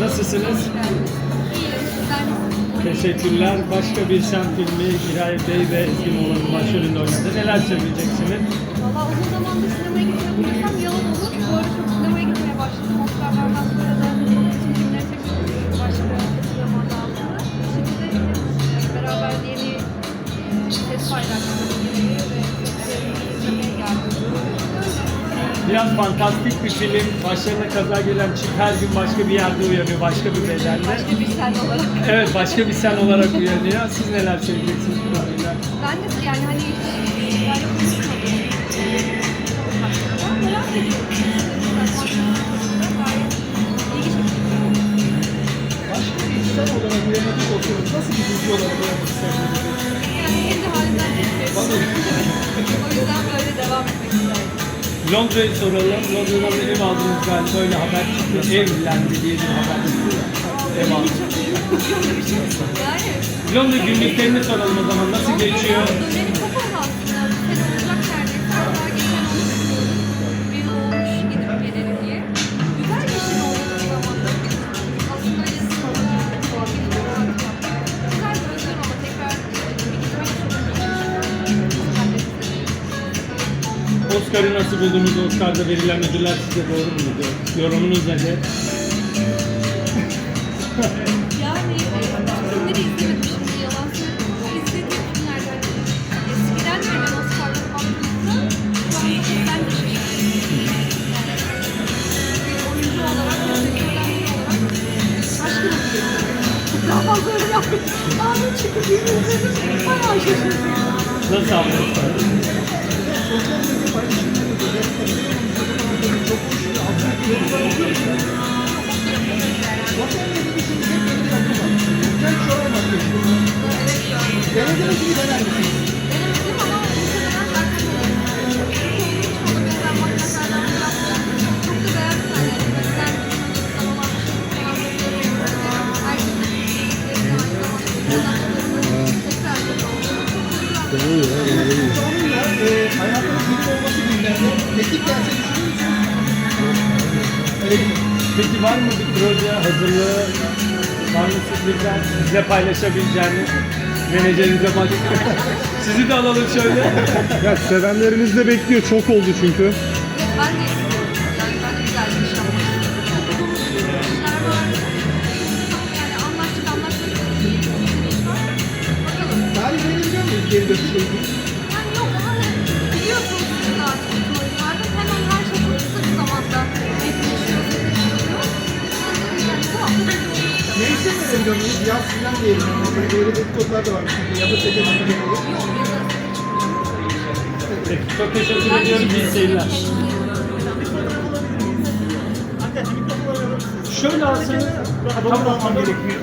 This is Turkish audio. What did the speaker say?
Nasılsınız? Teşekkürler. Başka bir şan filmi Giray Bey ve Ezgi Moğlan'ın başrolünde oynadı. Neler söyleyeceksiniz? Valla uzun zamandır sinemaya gitmiyorsam yalan olur. Biraz fantastik bir film. Başlarına kaza gelen çift her gün başka bir yerde uyanıyor, başka bir bedende. Başka bir sen olarak. Evet, başka bir sen olarak uyanıyor. Siz neler söyleyeceksiniz bu konuyla? Ben de yani hani yani merak çekici. Başka bir insan olarak uyanık oluyoruz. Nasıl bir duygu olarak uyanmak isterdiniz? Yani kendi halimden geçiyorum. O yüzden böyle devam etmek isterim. Londra'yı soralım. Londra'dan bir ev aldınız galiba. Böyle haber çıktı. Evlendi diye bir haber çıktı. Ev aldı. Yani Londra günlüklerini soralım o zaman. Nasıl geçiyor? Oscar'ı nasıl buldunuz? Oscar'da verilen ödüller size doğru muydu? Yorumunuz nedir? Yani e, filmleri izlemedim yalan söyleyeyim ama izlediğim filmlerde hani eskiden de ben Oscar'lara baktığımda şu ben de bir oyuncu olarak biri olarak aşkına duyuyorum. Daha fazla öyle yapmayın. Çünkü filmi izledim. Bayağı şaşırdım. Nasıl özellikle videolarımızda çok Onunla e, hayatın film olması günlerde teklif gelse düşünür değil mi? Peki var mı bir proje hazırlığı? Var mı sürprizler? Bizle paylaşabileceğiniz? Menajerinize bak. Sizi de alalım şöyle. Ya sevenleriniz de bekliyor. Çok oldu çünkü. Evet, ben de geri dönüşle ilgili? Yani yok ama biliyorsunuz siz artık bu oyunlarda hemen her şey çok kısa bir zamanda netleşiyor, netleşiyor. Yani bu hafta belli? Yaz filan diyelim. ama Böyle böyle dedikodular da var. Çünkü olur. Yok, yazarız. Peki, çok teşekkür ediyorum. İyi seyirler. Şöyle alsanız. Tamam, tamam gerekiyor.